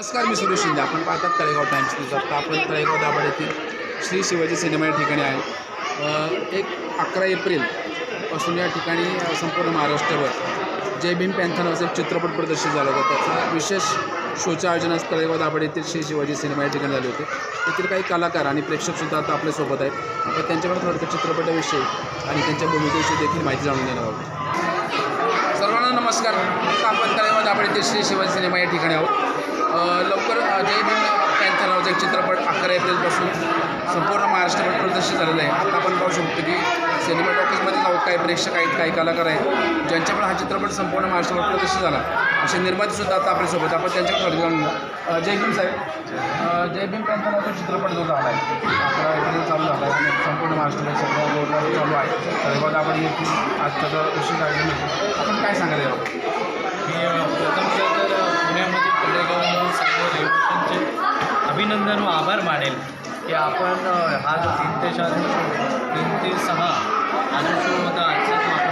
नमस्कार मी सुरेश शिंदे. आपण पाहतात तळेगाव टाइम्स न्यूज आता आपण तळेगाव दाभाड येथील श्री शिवाजी सिनेमा या ठिकाणी आहे. एक अकरा एप्रिलपासून या ठिकाणी संपूर्ण महाराष्ट्रभर जय भीम पॅन्थर एक चित्रपट प्रदर्शित झाला होता. त्याचा विशेष शोचं आयोजन आज तळेगाव दाभाड येथील श्री शिवाजी सिनेमा या ठिकाणी झाले होते. तेथील काही कलाकार आणि प्रेक्षकसुद्धा आता आपल्यासोबत आहेत. आपण त्यांच्याकडे थोडक्यात चित्रपटाविषयी आणि त्यांच्या भूमिकेविषयी देखील माहिती जाणून घेणार आहोत. सर्वांना नमस्कार. आता आपण तळेगाव दाभाड येथील श्री शिवाजी सिनेमा या ठिकाणी आहोत. लवकर जय भीम पॅन्थर नावाचा एक चित्रपट अकरा एप्रिलपासून संपूर्ण महाराष्ट्रभर प्रदर्शित झालेला आहे. आता आपण पाहू शकतो की सिनेमा टॉकीजमध्ये जाऊ काही प्रेक्षक आहेत काही कलाकार आहेत ज्यांच्यामुळे हा चित्रपट संपूर्ण महाराष्ट्रभर प्रदर्शित झाला. असे निर्मातेसुद्धा आता आपल्यासोबत आपण त्यांच्याकडे थोडं जय भीम साहेब. जय भीम पॅन्थर नावाचा चित्रपट जो झाला आहे अकरा एप्रिल चालू झाला आहे संपूर्ण महाराष्ट्रभर सगळ्या बोर्डवर चालू आहे तळेगाव आपण येथील आज त्याचं विशेष आपण काय सांगायला यावं अभिनंदन व आभार मानेल की आपण हा जो तीन ते चार तीन ते सहा हा जो शो होता आजचा तो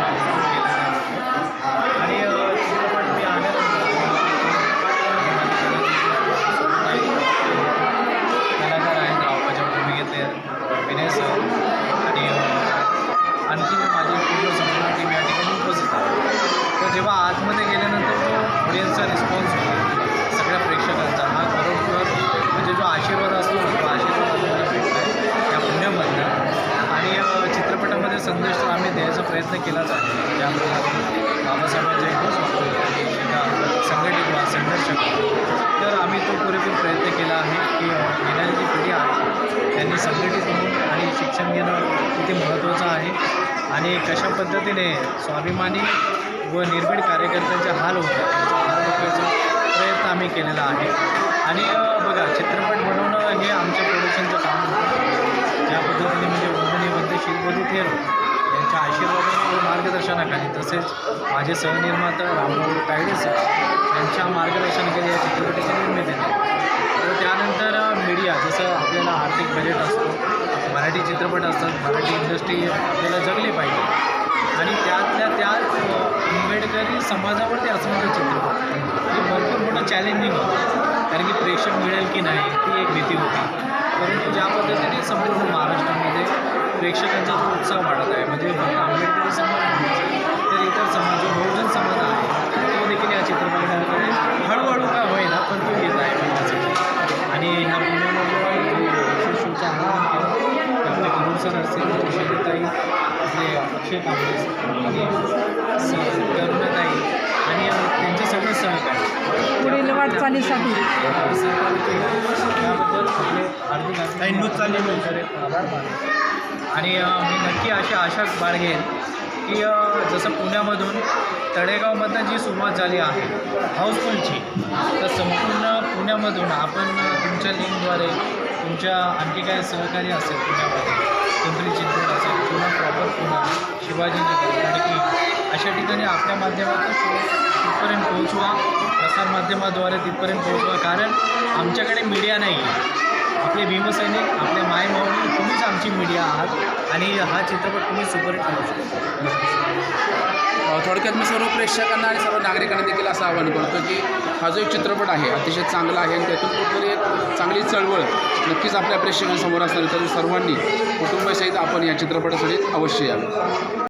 प्रयत्न केलाच आहे. त्यामुळे बाबासाहेबांच्या एक आणि एका संघटित वा संघर्षक तर आम्ही तो पुरेपूर प्रयत्न केला आहे की येणारी जी पिढी आहे त्यांनी संघटित होऊन आणि शिक्षण घेणं किती महत्त्वाचं आहे. आणि कशा पद्धतीने स्वाभिमानी व निर्भीड कार्यकर्त्यांचे हाल होतात त्यांचा हाल रोखण्याचा प्रयत्न आम्ही केलेला आहे. आणि बघा चित्रपट बनवणं हे आमच्या प्रोडक्शनचं काम होतं. ज्या पद्धतीने म्हणजे वंदनीय बंद हे थेरो यांच्या आशीर्वादाने व मार्गदर्शनाखाली तसेच माझे सहनिर्माता रामभाऊ तायडे सर यांच्या मार्गदर्शनाखाली या चित्रपटाची निर्मिती झाली. तर त्यानंतर मीडिया जसं आपल्याला आर्थिक बजेट असतो मराठी चित्रपट असतात मराठी इंडस्ट्री आपल्याला जगली पाहिजे. आणि त्यातल्या त्यात आंबेडकरी समाजावरती असणारं चित्रपट. हे भरपूर मोठं चॅलेंजिंग होतं कारण की प्रेक्षक मिळेल की नाही ती एक भीती होती. परंतु ज्या पद्धतीने संपूर्ण महाराष्ट्र प्रेक्षकांचा जो उत्साह वाढत आहे म्हणजे फक्त आंबेडकरी समाज नाही, तर इतर समाज जो बहुजन समाज आहे तो देखील या चित्रपटाकडे हळूहळू का होईना पण तो येत आहे आणि ह्या पुण्यामध्ये ते आपले करूर सर असतील शैलीताई आपले अक्षय कांबळे करुणाताई आणि त्यांचे सगळे सहकारी पुढील वाटचालीसाठी. सहकार्य केलं त्याबद्दल आपले हार्दिक आभार मानतो. आणि मी नक्की अशी आशा बाळगेन की जसं पुण्यामधून तळेगावमधनं जी सुरुवात झाली आहे हाऊसफुलची तर संपूर्ण पुण्यामधून आपण तुमच्या लिंकद्वारे तुमच्या आणखी काय सहकार्य असेल पुण्यामध्ये पिंपरी चिंचवड असेल पुन्हा प्रॉपर पुणे शिवाजीनगर खडकी अशा ठिकाणी आपल्या माध्यमातून तिथपर्यंत पोहोचवा प्रसारमाध्यमाद्वारे तिथपर्यंत पोहोचवा. कारण आमच्याकडे मीडिया नाही आहे. आपले भीमसैनिक आपले मायभावनी तुम्हीच आमची मीडिया आहात आणि हा चित्रपट तुम्ही सुपरहिट करू शकता. थोडक्यात मी सर्व प्रेक्षकांना आणि सर्व नागरिकांना देखील असं आवाहन करतो की हा जो एक चित्रपट आहे अतिशय चांगला आहे आणि त्यातून कुठेतरी एक चांगली चळवळ नक्कीच आपल्या प्रेक्षकांसमोर असणार तर सर्वांनी कुटुंबासहित आपण या चित्रपटासाठी अवश्य यावे.